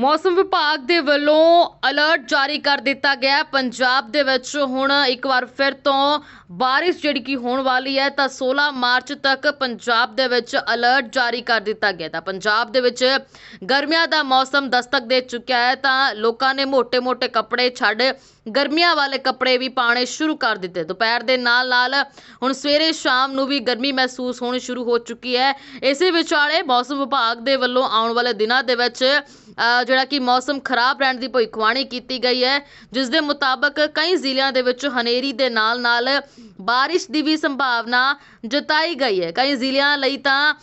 ਮੌਸਮ ਵਿਭਾਗ ਦੇ ਵੱਲੋਂ ਅਲਰਟ ਜਾਰੀ ਕਰ ਦਿੱਤਾ ਗਿਆ ਪੰਜਾਬ ਦੇ ਵਿੱਚ ਹੁਣ ਇੱਕ ਵਾਰ ਫਿਰ ਤੋਂ ਬਾਰਿਸ਼ ਜਿਹੜੀ ਕਿ ਹੋਣ ਵਾਲੀ ਹੈ, ਤਾਂ 16 ਮਾਰਚ ਤੱਕ ਪੰਜਾਬ ਦੇ ਵਿੱਚ ਅਲਰਟ ਜਾਰੀ ਕਰ ਦਿੱਤਾ ਗਿਆ ਤਾਂ ਪੰਜਾਬ ਦੇ ਵਿੱਚ ਗਰਮੀਆਂ ਦਾ ਮੌਸਮ ਦਸਤਕ ਦੇ ਚੁੱਕਿਆ ਹੈ, ਤਾਂ ਲੋਕਾਂ ਨੇ ਮੋٹے-ਮੋٹے ਕੱਪੜੇ ਛੱਡ ਗਰਮੀਆਂ ਵਾਲੇ ਕੱਪੜੇ ਵੀ ਪਾਣੇ ਸ਼ੁਰੂ ਕਰ ਦਿੱਤੇ। ਦੁਪਹਿਰ ਦੇ ਨਾਲ-ਨਾਲ ਹੁਣ ਸਵੇਰੇ ਸ਼ਾਮ ਨੂੰ ਵੀ ਗਰਮੀ ਮਹਿਸੂਸ ਹੋਣੀ ਸ਼ੁਰੂ ਹੋ ਚੁੱਕੀ ਹੈ। ਇਸੇ ਵਿਚਾਲੇ ਮੌਸਮ ਵਿਭਾਗ ਦੇ ਵੱਲੋਂ ਆਉਣ ਵਾਲੇ ਦਿਨਾਂ ਦੇ ਵਿੱਚ ਜਿਹੜਾ ਕਿ ਮੌਸਮ ਖਰਾਬ ਰਹਿਣ ਦੀ ਭਵਿੱਖਬਾਣੀ ਕੀਤੀ ਗਈ ਹੈ, ਜਿਸ ਦੇ ਮੁਤਾਬਕ ਕਈ ਜ਼ਿਲ੍ਹਿਆਂ ਦੇ ਵਿੱਚ ਹਨੇਰੀ ਦੇ ਨਾਲ ਨਾਲ ਬਾਰਿਸ਼ ਦੀ ਵੀ ਸੰਭਾਵਨਾ ਜਤਾਈ ਗਈ ਹੈ। ਕਈ ਜ਼ਿਲ੍ਹਿਆਂ ਲਈ ਤਾਂ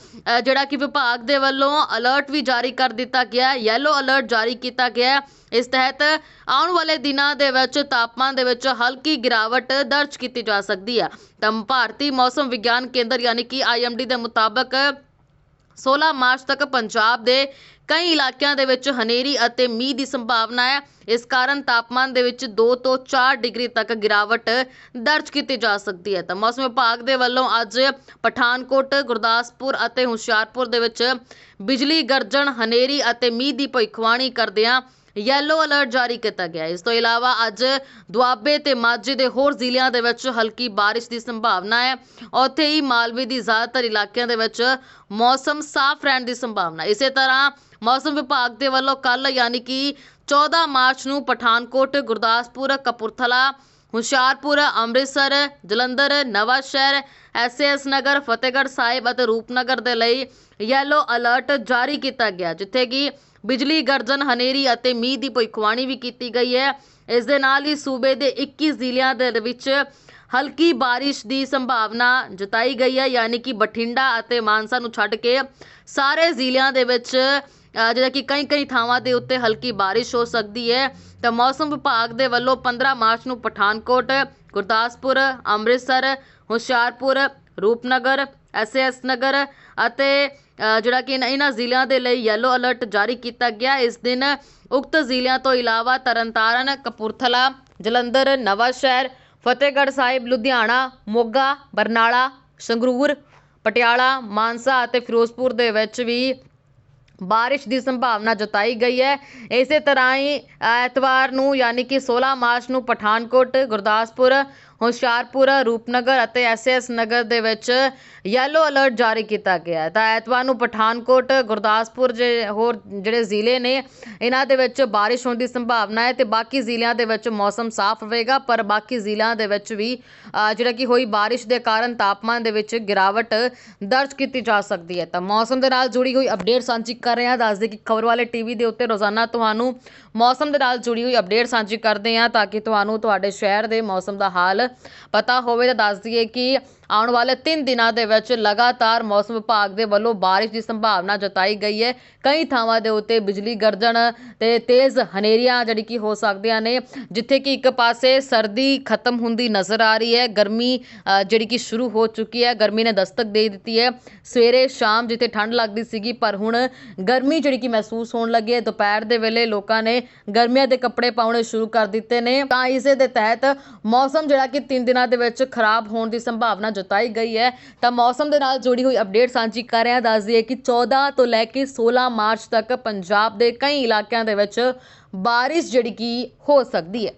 ਜਿਹੜਾ ਕਿ ਵਿਭਾਗ ਦੇ ਵੱਲੋਂ ਅਲਰਟ ਵੀ ਜਾਰੀ ਕਰ ਦਿੱਤਾ ਗਿਆ ਹੈ ਯੈਲੋ ਅਲਰਟ ਜਾਰੀ ਕੀਤਾ ਗਿਆ ਹੈ। ਇਸ ਤਹਿਤ ਆਉਣ ਵਾਲੇ ਦਿਨਾਂ ਦੇ ਵਿੱਚ ਤਾਪਮਾਨ ਦੇ ਵਿੱਚ ਹਲਕੀ ਗਿਰਾਵਟ ਦਰਜ ਕੀਤੀ ਜਾ ਸਕਦੀ ਹੈ। ਤਾਂ ਭਾਰਤੀ ਮੌਸਮ ਵਿਗਿਆਨ ਕੇਂਦਰ ਯਾਨੀ ਕਿ ਆਈਐਮਡੀ ਦੇ ਮੁਤਾਬਕ 16 ਮਾਰਚ ਤੱਕ ਪੰਜਾਬ ਦੇ ਕਈ ਇਲਾਕਿਆਂ ਦੇ ਵਿੱਚ ਹਨੇਰੀ ਅਤੇ ਮੀਂਹ ਦੀ ਸੰਭਾਵਨਾ ਹੈ। ਇਸ ਕਾਰਨ ਤਾਪਮਾਨ ਦੇ ਵਿੱਚ 2 ਤੋਂ 4 ਡਿਗਰੀ ਤੱਕ ਗਿਰਾਵਟ ਦਰਜ ਕੀਤੀ ਜਾ ਸਕਦੀ ਹੈ। ਤਾਂ ਮੌਸਮ ਵਿਭਾਗ ਦੇ ਵੱਲੋਂ ਅੱਜ ਪਠਾਨਕੋਟ, ਗੁਰਦਾਸਪੁਰ ਅਤੇ ਹੁਸ਼ਿਆਰਪੁਰ ਦੇ ਵਿੱਚ ਬਿਜਲੀ ਗਰਜਣ, ਹਨੇਰੀ ਅਤੇ ਮੀਂਹ ਦੀ ਭਵਿੱਖਬਾਣੀ ਕਰਦਿਆਂ ਯੈਲੋ ਅਲਰਟ ਜਾਰੀ ਕੀਤਾ ਗਿਆ ਇਸ ਤੋਂ ਇਲਾਵਾ ਅੱਜ ਦੁਆਬੇ ਤੇ ਮਾਝੇ ਦੇ ਹੋਰ ਜ਼ਿਲ੍ਹਿਆਂ ਦੇ ਵਿੱਚ ਹਲਕੀ ਬਾਰਿਸ਼ ਦੀ ਸੰਭਾਵਨਾ ਹੈ। ਉੱਥੇ ਹੀ ਮਾਲਵੇ ਦੀ ਜ਼ਿਆਦਾਤਰ ਇਲਾਕਿਆਂ ਦੇ ਵਿੱਚ ਮੌਸਮ ਸਾਫ਼ ਰਹਿਣ ਦੀ ਸੰਭਾਵਨਾ ਇਸੇ ਤਰ੍ਹਾਂ ਮੌਸਮ ਵਿਭਾਗ ਦੇ ਵੱਲੋਂ ਕੱਲ ਯਾਨੀ ਕਿ 14 ਮਾਰਚ ਨੂੰ ਪਠਾਨਕੋਟ, ਗੁਰਦਾਸਪੁਰ, ਕਪੂਰਥਲਾ ਹੁਸ਼ਿਆਰਪੁਰ, ਅੰਮ੍ਰਿਤਸਰ, ਜਲੰਧਰ ਨਵਾਂ ਸ਼ਹਿਰ ਐਸਐਸ ਨਗਰ, ਫਤਿਹਗੜ੍ਹ ਸਾਹਿਬ ਅਤੇ ਰੂਪਨਗਰ ਦੇ ਲਈ ਯੈਲੋ ਅਲਰਟ ਜਾਰੀ ਕੀਤਾ ਗਿਆ, ਜਿੱਥੇ ਕਿ ਬਿਜਲੀ ਗਰਜਨ, ਹਨੇਰੀ ਅਤੇ ਮੀਂਹ ਦੀ ਭਵਿੱਖਬਾਣੀ ਵੀ ਕੀਤੀ ਗਈ ਹੈ। ਇਸ ਦੇ ਨਾਲ ਹੀ ਸੂਬੇ ਦੇ 21 ਜ਼ਿਲ੍ਹਿਆਂ ਦੇ ਵਿੱਚ ਹਲਕੀ ਬਾਰਿਸ਼ ਦੀ ਸੰਭਾਵਨਾ ਜਤਾਈ ਗਈ ਹੈ, ਯਾਨੀ ਕਿ ਬਠਿੰਡਾ ਅਤੇ ਮਾਨਸਾ ਨੂੰ ਛੱਡ ਕੇ ਸਾਰੇ ਜ਼ਿਲ੍ਹਿਆਂ ਦੇ ਵਿੱਚ ਅ, ਜਿਹੜਾ ਕਿ ਕਈ ਕਈ ਥਾਵਾਂ ਦੇ ਉੱਤੇ ਹਲਕੀ ਬਾਰਿਸ਼ ਹੋ ਸਕਦੀ ਹੈ ਤਾਂ ਮੌਸਮ ਵਿਭਾਗ ਦੇ ਵੱਲੋਂ 15 ਮਾਰਚ ਨੂੰ ਪਠਾਨਕੋਟ ਗੁਰਦਾਸਪੁਰ ਅੰਮ੍ਰਿਤਸਰ ਹੁਸ਼ਿਆਰਪੁਰ ਰੂਪਨਗਰ ਐਸਐਸ ਨਗਰ ਅਤੇ ਜਿਹੜਾ ਕਿ ਇਹਨਾਂ- ਇਹਨਾਂ ਜ਼ਿਲ੍ਹਿਆਂ ਦੇ ਲਈ ਯੈਲੋ ਅਲਰਟ ਜਾਰੀ ਕੀਤਾ ਗਿਆ। ਇਸ ਦਿਨ ਉਕਤ ਜ਼ਿਲ੍ਹਿਆਂ ਤੋਂ ਇਲਾਵਾ ਤਰਨਤਾਰਨ ਕਪੂਰਥਲਾ ਜਲੰਧਰ ਨਵਾਂ ਸ਼ਹਿਰ ਫਤਿਹਗੜ੍ਹ ਸਾਹਿਬ ਲੁਧਿਆਣਾ ਮੋਗਾ ਬਰਨਾਲਾ ਸੰਗਰੂਰ ਪਟਿਆਲਾ ਮਾਨਸਾ ਅਤੇ ਫਿਰੋਜ਼ਪੁਰ ਦੇ ਵਿੱਚ ਵੀ ਬਾਰਿਸ਼ ਦੀ ਸੰਭਾਵਨਾ ਜਤਾਈ ਗਈ ਹੈ। ਇਸੇ ਤਰ੍ਹਾਂ ਹੀ ਐਤਵਾਰ ਨੂੰ, ਯਾਨੀ ਕਿ 16 ਮਾਰਚ ਨੂੰ ਪਠਾਨਕੋਟ, ਗੁਰਦਾਸਪੁਰ ਹੁਸ਼ਿਆਰਪੁਰ, ਰੂਪਨਗਰ ਅਤੇ ਐਸਐਸ ਨਗਰ ਦੇ ਵਿੱਚ ਯੈਲੋ ਅਲਰਟ ਜਾਰੀ ਕੀਤਾ ਗਿਆ ਤਾਂ ਐਤਵਾਰ ਨੂੰ ਪਠਾਨਕੋਟ, ਗੁਰਦਾਸਪੁਰ ਜੇ ਹੋਰ ਜਿਹੜੇ ਜ਼ਿਲ੍ਹੇ ਨੇ, ਇਹਨਾਂ ਦੇ ਵਿੱਚ ਬਾਰਿਸ਼ ਹੋਣ ਦੀ ਸੰਭਾਵਨਾ ਹੈ ਤੇ ਬਾਕੀ ਜ਼ਿਲ੍ਹਿਆਂ ਦੇ ਵਿੱਚ ਮੌਸਮ ਸਾਫ਼ ਹੋਵੇਗਾ, ਪਰ ਬਾਕੀ ਜ਼ਿਲ੍ਹਿਆਂ ਦੇ ਵਿੱਚ ਵੀ ਜਿਹੜਾ ਕਿ ਹੋਈ ਬਾਰਿਸ਼ ਦੇ ਕਾਰਨ ਤਾਪਮਾਨ ਦੇ ਵਿੱਚ ਗਿਰਾਵਟ ਦਰਜ ਕੀਤੀ ਜਾ ਸਕਦੀ ਹੈ। ਤਾਂ ਮੌਸਮ ਦੇ ਨਾਲ ਜੁੜੀ ਹੋਈ ਅਪਡੇਟ ਸਾਂਝੀ ਕਰ ਰਹੇ ਹਾਂ। ਦੱਸਦੇ ਕਿ ਖਬਰ ਵਾਲੇ ਟੀਵੀ ਦੇ ਉੱਤੇ ਰੋਜ਼ਾਨਾ ਤੁਹਾਨੂੰ ਮੌਸਮ ਦੇ ਨਾਲ ਜੁੜੀ ਹੋਈ ਅਪਡੇਟ ਸਾਂਝੀ ਕਰਦੇ ਹਾਂ, ਤਾਂ ਕਿ ਤੁਹਾਨੂੰ ਤੁਹਾਡੇ ਸ਼ਹਿਰ ਦੇ ਮੌਸਮ ਦਾ ਹਾਲ ਪਤਾ ਹੋਵੇ ਤਾਂ ਦੱਸ ਦਈਏ ਕਿ ਆਉਣ ਵਾਲੇ 3 ਦਿਨਾਂ ਦੇ ਵਿੱਚ ਲਗਾਤਾਰ ਮੌਸਮ ਵਿਭਾਗ ਦੇ ਵੱਲੋਂ ਬਾਰਿਸ਼ ਦੀ ਸੰਭਾਵਨਾ ਜਤਾਈ ਗਈ ਹੈ। ਕਈ ਥਾਵਾਂ ਦੇ ਉੱਤੇ ਬਿਜਲੀ ਗਰਜਣ ਤੇ ਤੇਜ਼ ਹਨੇਰੀਆਂ ਜਿਹੜੀ ਕਿ ਹੋ ਸਕਦੀਆਂ ਨੇ, ਜਿੱਥੇ ਕਿ ਇੱਕ ਪਾਸੇ ਸਰਦੀ ਖਤਮ ਹੁੰਦੀ ਨਜ਼ਰ ਆ ਰਹੀ ਹੈ। ਗਰਮੀ ਜਿਹੜੀ ਕਿ ਸ਼ੁਰੂ ਹੋ ਚੁੱਕੀ ਹੈ, ਗਰਮੀ ਨੇ ਦਸਤਕ ਦੇ ਦਿੱਤੀ ਹੈ। ਸਵੇਰੇ ਸ਼ਾਮ ਜਿੱਥੇ ਠੰਡ ਲੱਗਦੀ ਸੀਗੀ, ਪਰ ਹੁਣ ਗਰਮੀ ਜਿਹੜੀ ਕਿ ਮਹਿਸੂਸ ਹੋਣ ਲੱਗੀ ਹੈ। ਦੁਪਹਿਰ ਦੇ ਵੇਲੇ ਲੋਕਾਂ ਨੇ ਗਰਮੀਆਂ ਦੇ ਕੱਪੜੇ ਪਾਉਣੇ ਸ਼ੁਰੂ ਕਰ ਦਿੱਤੇ ਨੇ। ਤਾਂ ਇਸੇ ਦੇ ਤਹਿਤ ਮੌਸਮ ਜਿਹੜਾ ਕਿ 3 ਦਿਨਾਂ ਦੇ ਵਿੱਚ ਖਰਾਬ ਹੋਣ ਦੀ ਸੰਭਾਵਨਾ ਜਤਾਈ ਗਈ ਹੈ। ਤਾਂ ਮੌਸਮ ਦੇ ਨਾਲ ਜੁੜੀ ਹੋਈ ਅਪਡੇਟ ਸਾਂਝੀ ਕਰ ਰਹੇ ਹਾਂ। ਦੱਸ ਦਈਏ ਕਿ 14 ਤੋਂ ਲੈ ਕੇ 16 ਮਾਰਚ ਤੱਕ ਪੰਜਾਬ ਦੇ ਕਈ ਇਲਾਕਿਆਂ ਦੇ ਵਿੱਚ ਬਾਰਿਸ਼ ਜਿਹੜੀ ਕਿ ਹੋ ਸਕਦੀ ਹੈ।